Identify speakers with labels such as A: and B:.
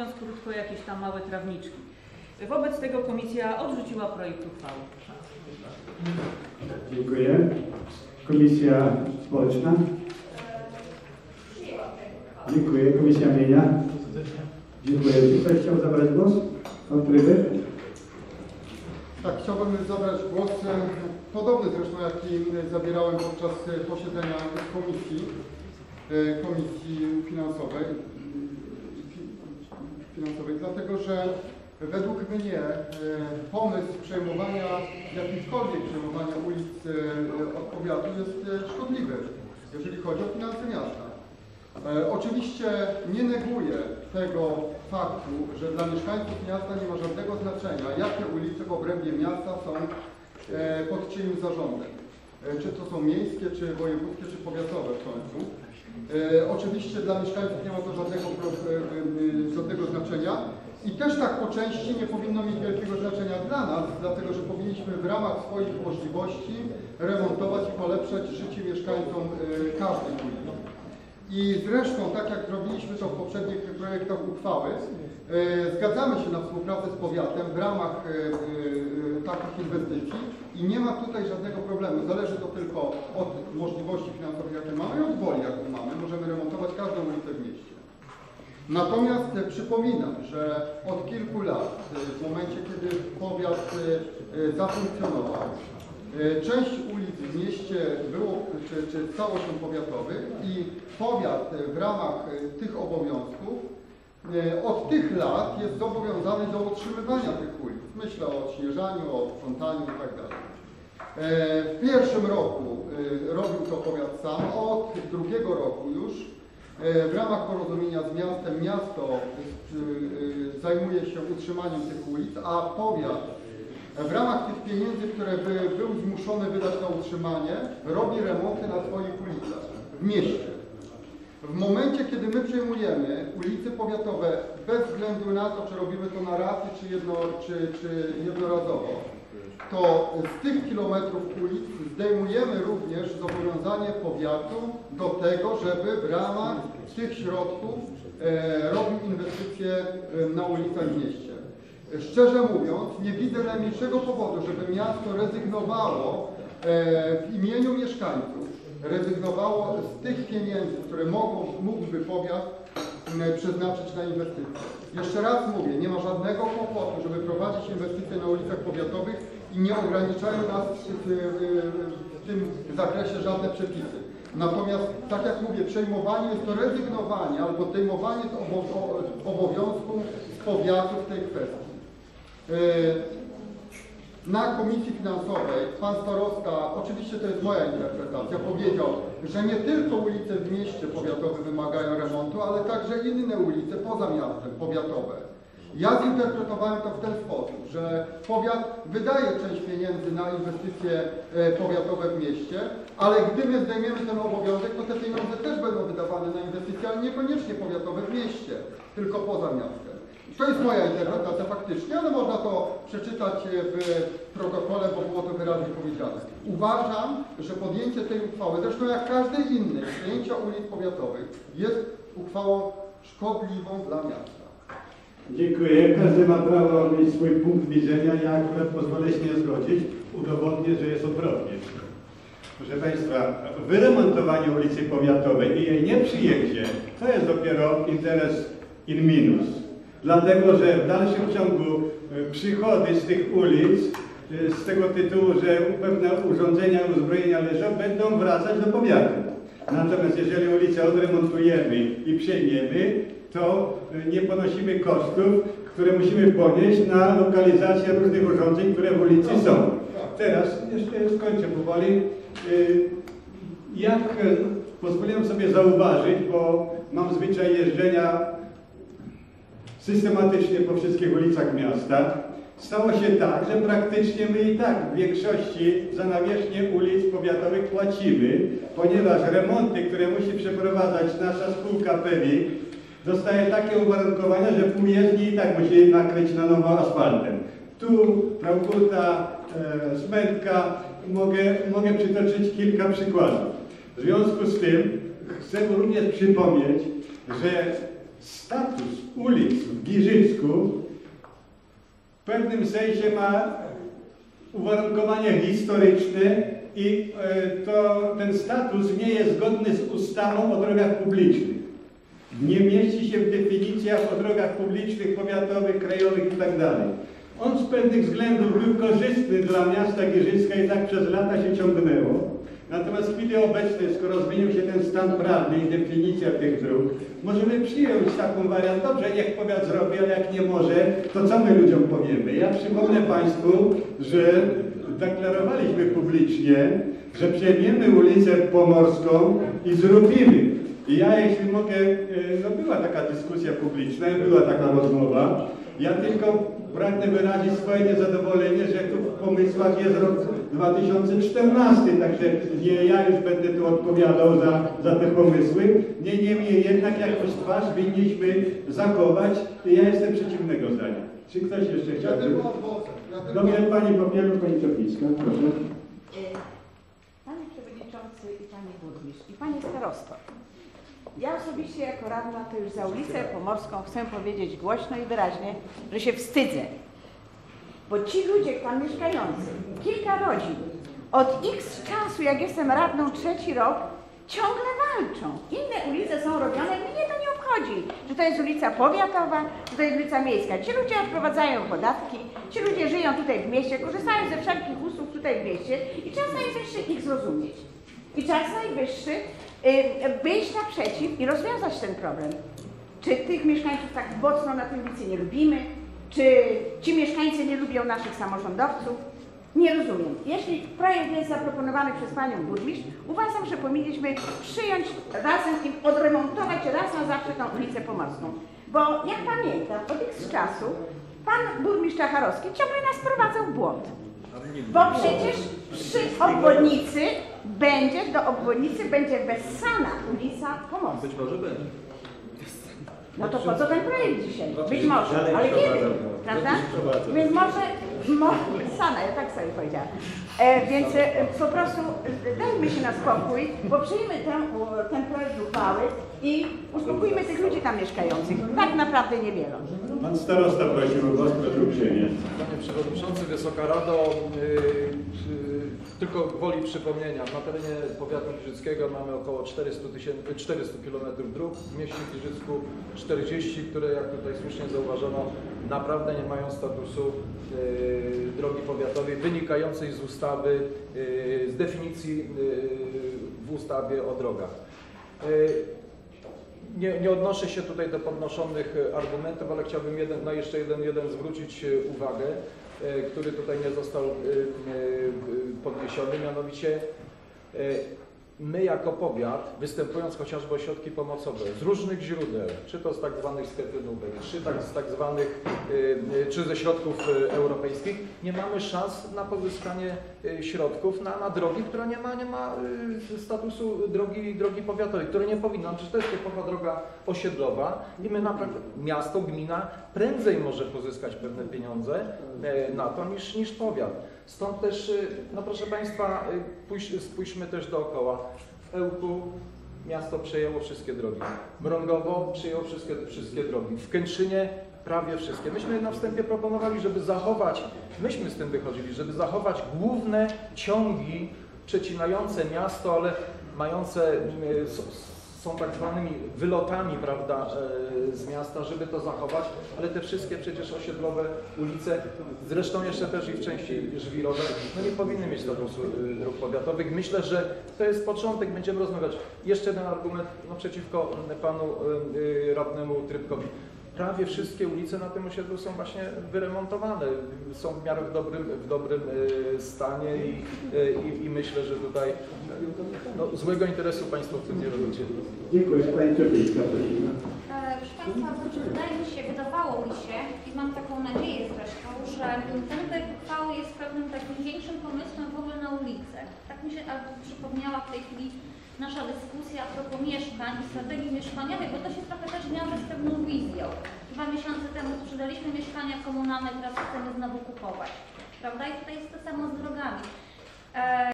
A: mówiąc krótko, jakieś tam małe trawniczki. Wobec tego komisja odrzuciła projekt uchwały.
B: Dziękuję. Komisja Społeczna. Dziękuję. Komisja Mienia. Dziękuję. Czy ktoś chciał zabrać głos? Pan Tryby?
C: Tak, chciałbym zabrać głos, podobny zresztą jaki zabierałem podczas posiedzenia komisji, e, komisji finansowej, fi- finansowej, dlatego że według mnie e, pomysł przejmowania, jakichkolwiek przejmowania ulic e, od powiatu jest e, szkodliwy, jeżeli chodzi o finanse miasta. Oczywiście nie neguję tego faktu, że dla mieszkańców miasta nie ma żadnego znaczenia, jakie ulice w obrębie miasta są pod czyim zarządem. Czy to są miejskie, czy wojewódzkie, czy powiatowe w Oczywiście dla mieszkańców nie ma to żadnego, e, e, żadnego znaczenia i też tak po części nie powinno mieć wielkiego znaczenia dla nas, dlatego że powinniśmy w ramach swoich możliwości remontować i polepszać życie mieszkańcom e, każdej ulicy. I zresztą, tak jak zrobiliśmy to w poprzednich projektach uchwały, e, zgadzamy się na współpracę z powiatem w ramach e, e, takich inwestycji i nie ma tutaj żadnego problemu. Zależy to tylko od możliwości finansowych, jakie mamy i od woli, jaką mamy. Możemy remontować każdą ulicę w mieście. Natomiast przypominam, że od kilku lat, w momencie kiedy powiat zafunkcjonował, część ulic w mieście było, czy, czy powiatowych i powiat w ramach tych obowiązków od tych lat jest zobowiązany do utrzymywania tych ulic. Myślę o odśnieżaniu, o sprzątaniu itd. E, W pierwszym roku e, robił to powiat sam, od drugiego roku już e, w ramach porozumienia z miastem miasto e, e, zajmuje się utrzymaniem tych ulic, a powiat e, w ramach tych pieniędzy, które by był zmuszony wydać na utrzymanie, robi remonty na swoich ulicach w mieście. W momencie, kiedy my przejmujemy ulice powiatowe, bez względu na to, czy robimy to na raty, czy, jedno, czy, czy jednorazowo, to z tych kilometrów ulic zdejmujemy również zobowiązanie powiatu do tego, żeby w ramach tych środków e, robił inwestycje e, na ulicach w mieście. Szczerze mówiąc, nie widzę najmniejszego powodu, żeby miasto rezygnowało e, w imieniu mieszkańców, rezygnowało z tych pieniędzy, które mogą, mógłby powiat m, przeznaczyć na inwestycje. Jeszcze raz mówię, nie ma żadnego kłopotu, żeby prowadzić inwestycje na ulicach powiatowych i nie ograniczają nas w, tym zakresie żadne przepisy. Natomiast, tak jak mówię, przejmowanie jest to rezygnowanie albo zdejmowanie z obowiązku z powiatu w tej kwestii. Na Komisji Finansowej pan starosta, oczywiście to jest moja interpretacja, powiedział, że nie tylko ulice w mieście powiatowe wymagają remontu, ale także inne ulice poza miastem powiatowe. Ja zinterpretowałem to w ten sposób, że powiat wydaje część pieniędzy na inwestycje e, powiatowe w mieście, ale gdy my zdejmiemy ten obowiązek, to te pieniądze też będą wydawane na inwestycje, ale niekoniecznie powiatowe w mieście, tylko poza miastem. To jest moja interpretacja faktycznie, ale można to przeczytać e, w protokole, bo było to wyraźnie powiedziane. Uważam, że podjęcie tej uchwały, zresztą jak każdej innej, przejęcia ulic powiatowych, jest uchwałą szkodliwą dla miasta.
B: Dziękuję. Każdy ma prawo mieć swój punkt widzenia. Ja akurat pozwolę się nie zgodzić. Udowodnię, że jest odwrotnie. Proszę Państwa, wyremontowanie ulicy Powiatowej i jej nieprzyjęcie to jest dopiero interes in minus. Dlatego, że w dalszym ciągu e, przychody z tych ulic e, z tego tytułu, że pewne urządzenia, uzbrojenia leżą, będą wracać do powiatu. Natomiast jeżeli ulicę odremontujemy i przejmiemy, to e, nie ponosimy kosztów, które musimy ponieść na lokalizację różnych urządzeń, które w ulicy są. Teraz, jeszcze skończę powoli, jak pozwoliłem sobie zauważyć, bo mam zwyczaj jeżdżenia systematycznie po wszystkich ulicach miasta, stało się tak, że praktycznie my i tak w większości za nawierzchnię ulic powiatowych płacimy, ponieważ remonty, które musi przeprowadzać nasza spółka PEWIK, dostaje takie uwarunkowania, że pół jezdni i tak musi nakryć na nowo asfaltem. Tu Prałkuta, e, mogę, mogę przytoczyć kilka przykładów. W związku z tym chcę również przypomnieć, że status ulic w Giżycku w pewnym sensie ma uwarunkowania historyczne i e, to, ten status nie jest zgodny z ustawą o drogach publicznych. Nie mieści się w definicjach o drogach publicznych, powiatowych, krajowych itd. On z pewnych względów był korzystny dla miasta Giżycka i tak przez lata się ciągnęło. Natomiast w chwili obecnej, skoro zmienił się ten stan prawny i definicja tych dróg, możemy przyjąć taką wariant. Dobrze, niech powiat zrobi, ale jak nie może, to co my ludziom powiemy? Ja przypomnę Państwu, że deklarowaliśmy publicznie, że przejmiemy ulicę Pomorską i zrobimy. I ja, jeśli mogę, e, no była taka dyskusja publiczna, była taka rozmowa. Ja tylko pragnę wyrazić swoje niezadowolenie, że tu w pomysłach jest 2014, także nie ja już będę tu odpowiadał za, za te pomysły. Nie, niemniej jednak jakąś twarz winniśmy zachować. Ja jestem przeciwnego zdania. Czy ktoś jeszcze
C: Ja
B: chciałby?
C: tylko odwrócę. Ja tylko-
B: Dobrze, Pani Popielu, Pani Czopińska, proszę.
D: Y, Panie Przewodniczący i Panie Burmistrz i Panie Starosto. Ja osobiście jako radna to już za ulicę Pomorską chcę powiedzieć głośno i wyraźnie, że się wstydzę. Bo ci ludzie tam mieszkający, kilka rodzin, od x czasu, jak jestem radną trzeci rok, ciągle walczą. Inne ulice są robione, mnie to nie obchodzi, że to jest ulica powiatowa, że to jest ulica miejska. Ci ludzie odprowadzają podatki, ci ludzie żyją tutaj w mieście, korzystają ze wszelkich usług tutaj w mieście i czas najwyższy ich zrozumieć. I czas najwyższy y, wyjść naprzeciw i rozwiązać ten problem. Czy tych mieszkańców tak mocno na tej ulicy nie lubimy? Czy ci mieszkańcy nie lubią naszych samorządowców? Nie rozumiem. Jeśli projekt jest zaproponowany przez Panią Burmistrz, uważam, że powinniśmy przyjąć razem i odremontować raz na zawsze tą ulicę Pomorską. Bo jak pamiętam, od x czasu Pan Burmistrz Czacharowski ciągle nas prowadzał w błąd. Bo przecież przy obwodnicy będzie, do obwodnicy będzie wessana ulica Pomorska.
E: Być może będzie.
D: No to po co ten projekt dzisiaj? Być może, ale kiedy? Prawda? Więc może, może sana, ja tak sobie powiedziałam. E, więc e, po prostu e, dajmy się na spokój, bo przyjmy ten, ten projekt uchwały i uspokójmy tych ludzi tam mieszkających. Tak naprawdę niewielu.
B: Pan starosta prosił o głos, proszę.
E: Panie Przewodniczący, Wysoka Rado, yy, yy, tylko gwoli przypomnienia, na terenie powiatu giżyckiego mamy około 400, tysięcy, 400 km dróg, w mieście Giżycku 40, które jak tutaj słusznie zauważono, naprawdę nie mają statusu yy, drogi powiatowej wynikającej z ustawy, yy, z definicji yy, w ustawie o drogach. Nie, nie odnoszę się tutaj do podnoszonych e, argumentów, ale chciałbym jeden, na jeszcze jeden, jeden zwrócić e, uwagę, e, który tutaj nie został podniesiony, mianowicie my jako powiat, występując chociażby o środki pomocowe z różnych źródeł, czy to z tak zwanych sklepynówek, czy tak, z tak zwanych, e, e, czy ze środków e, europejskich, nie mamy szans na pozyskanie środków na, na drogi, która nie ma, nie ma statusu drogi, drogi powiatowej, które nie powinna, przecież to jest typowa droga osiedlowa i my naprawdę, miasto, gmina prędzej może pozyskać pewne pieniądze na to niż, niż powiat. Stąd też, e, no proszę Państwa, pójś, spójrzmy też dookoła. W Ełku miasto przejęło wszystkie drogi. Mrągowo przyjęło wszystkie, wszystkie drogi. W Kętrzynie prawie wszystkie. Myśmy na wstępie proponowali, żeby zachować, myśmy z tym wychodzili, żeby zachować główne ciągi przecinające miasto, ale mające, s- są tak zwanymi wylotami, prawda, e, z miasta, żeby to zachować, ale te wszystkie przecież osiedlowe ulice, zresztą jeszcze też i w części żwirowe, no nie powinny mieć statusu e, dróg powiatowych. Myślę, że to jest początek, będziemy rozmawiać. Jeszcze jeden argument no, przeciwko panu e, radnemu Trybkowi. Prawie wszystkie ulice na tym osiedlu są właśnie wyremontowane, są w miarę w dobrym, w dobrym e, stanie i, e, i, i myślę, że tutaj no, złego interesu Państwo w tym nie robicie.
B: Dziękuję. Pani.
F: E, Proszę Państwa, wydaje mi się, wydawało mi się i mam taką nadzieję zresztą, że ten projekt uchwały jest pewnym takim większym pomysłem w ogóle na ulicę. Tak mi się przypomniała w tej chwili nasza dyskusja a propos mieszkań i strategii mieszkaniowej, bo to się trochę też wiąże z pewną wizją. Dwa miesiące temu sprzedaliśmy mieszkania komunalne, teraz chcemy znowu kupować. Prawda? I tutaj jest to samo z drogami. E,